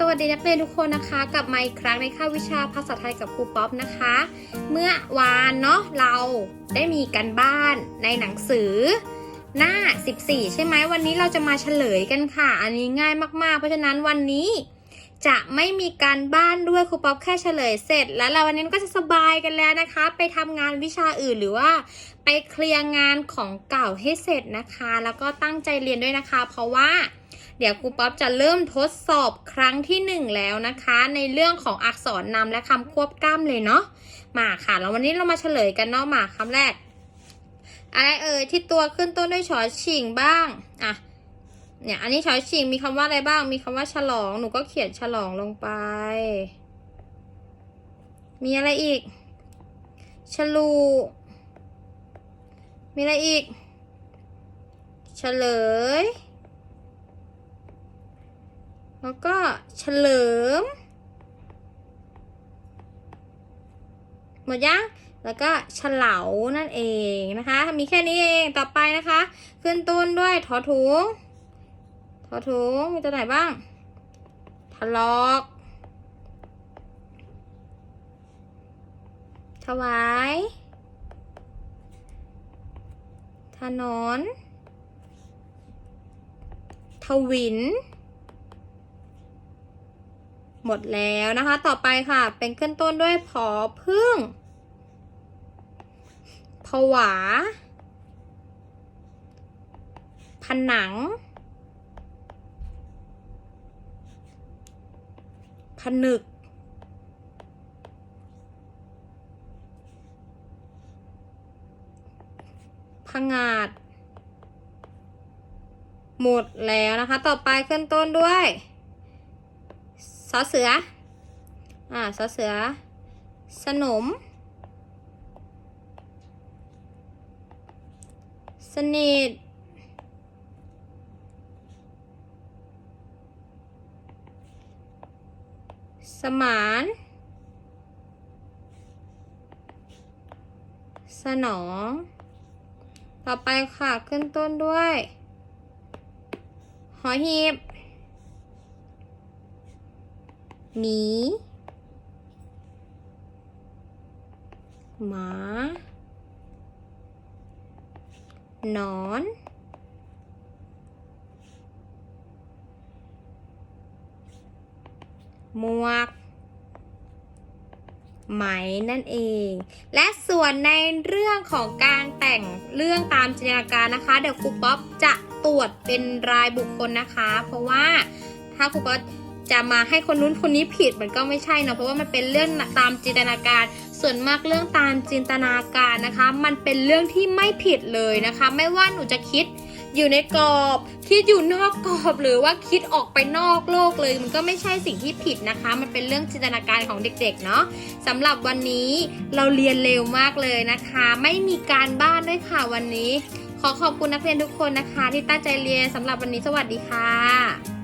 สวัสดีนักเรียนทุกคนนะคะ กลับมาอีกครั้งในค่าวิชาภาษาไทยกับครูป๊อปนะคะ เมื่อวานเนาะเราได้มีกันบ้านในหนังสือหน้า 14 ใช่ไหมวันนี้เราจะมาเฉลยกันค่ะ อันนี้ง่ายมากๆ เพราะฉะนั้นวันนี้ จะไม่มีการบ้านด้วยครูป๊อปแค่เฉลยเสร็จ แล้วเราวันนี้ก็จะสบายกันแล้วนะคะ ไปทำงานวิชาอื่นหรือว่า ไปเคลียร์งานของเก่าให้เสร็จนะคะ แล้วก็ตั้งใจเรียนด้วยนะคะ เพราะว่าเดี๋ยวครูป๊อปจะเริ่มทดสอบครั้งที่หนึ่งแล้วนะคะ ในเรื่องของอักษรนำและคำควบกล้ำเลยเนาะมาค่ะ แล้ววันนี้เรามาเฉลยกันเนาะมาคำแรก อะไรเอ่ยที่ตัวขึ้นต้นด้วยชอชิงบ้างอะ เนี่ยอันนี้ชอชิงมีคำว่าอะไรบ้าง มีคำว่าฉลอง หนูก็เขียนฉลองลงไป มีอะไรอีก ฉลู มีอะไรอีก เฉลย แล้วก็เฉลิม หมดยังแล้วก็เฉลานั่นเองนะคะ มีแค่นี้เอง ต่อไปนะคะ ขึ้นต้นด้วยทอถุง ทอถุงมีตัวไหนบ้างทะลอกถวาย ถนน ทวิน หมดแล้วนะคะ ต่อไปค่ะ เป็นขึ้นต้นด้วยผอพึ่ง ผวา ผนัง ผนึกผงาด หมดแล้วนะคะ ต่อไปขึ้นต้นด้วยสอเสือ อ่าสอเสือ สนม สนิท สมาน สนอง ต่อไปค่ะขึ้นต้นด้วย หอหีบ หมี หมา นอน หมวก ไหมนั่นเอง และส่วนในเรื่องของการแต่งเรื่องตามจินตนาการนะคะ เดี๋ยวครูป๊อปจะตรวจเป็นรายบุคคลนะคะ เพราะว่าถ้าครูป๊อปจะมาให้คนนู้นคนนี้ผิดมันก็ไม่ใช่นะเพราะว่ามันเป็นเรื่องตามจินตนาการ ส่วนมากเรื่องตามจินตนาการนะคะ มันเป็นเรื่องที่ไม่ผิดเลยนะคะ ไม่ว่าหนูจะคิด อยู่ในกรอบ คิดอยู่นอกกรอบหรือว่าคิดออกไปนอกโลกเลย มันก็ไม่ใช่สิ่งที่ผิดนะคะ มันเป็นเรื่องจินตนาการของเด็กๆเนาะสำหรับวันนี้เราเรียนเร็วมากเลยนะคะ ไม่มีการบ้านด้วยค่ะวันนี้ ขอขอบคุณนักเรียนทุกคนนะคะ ที่ตั้งใจเรียนสำหรับวันนี้สวัสดีค่ะ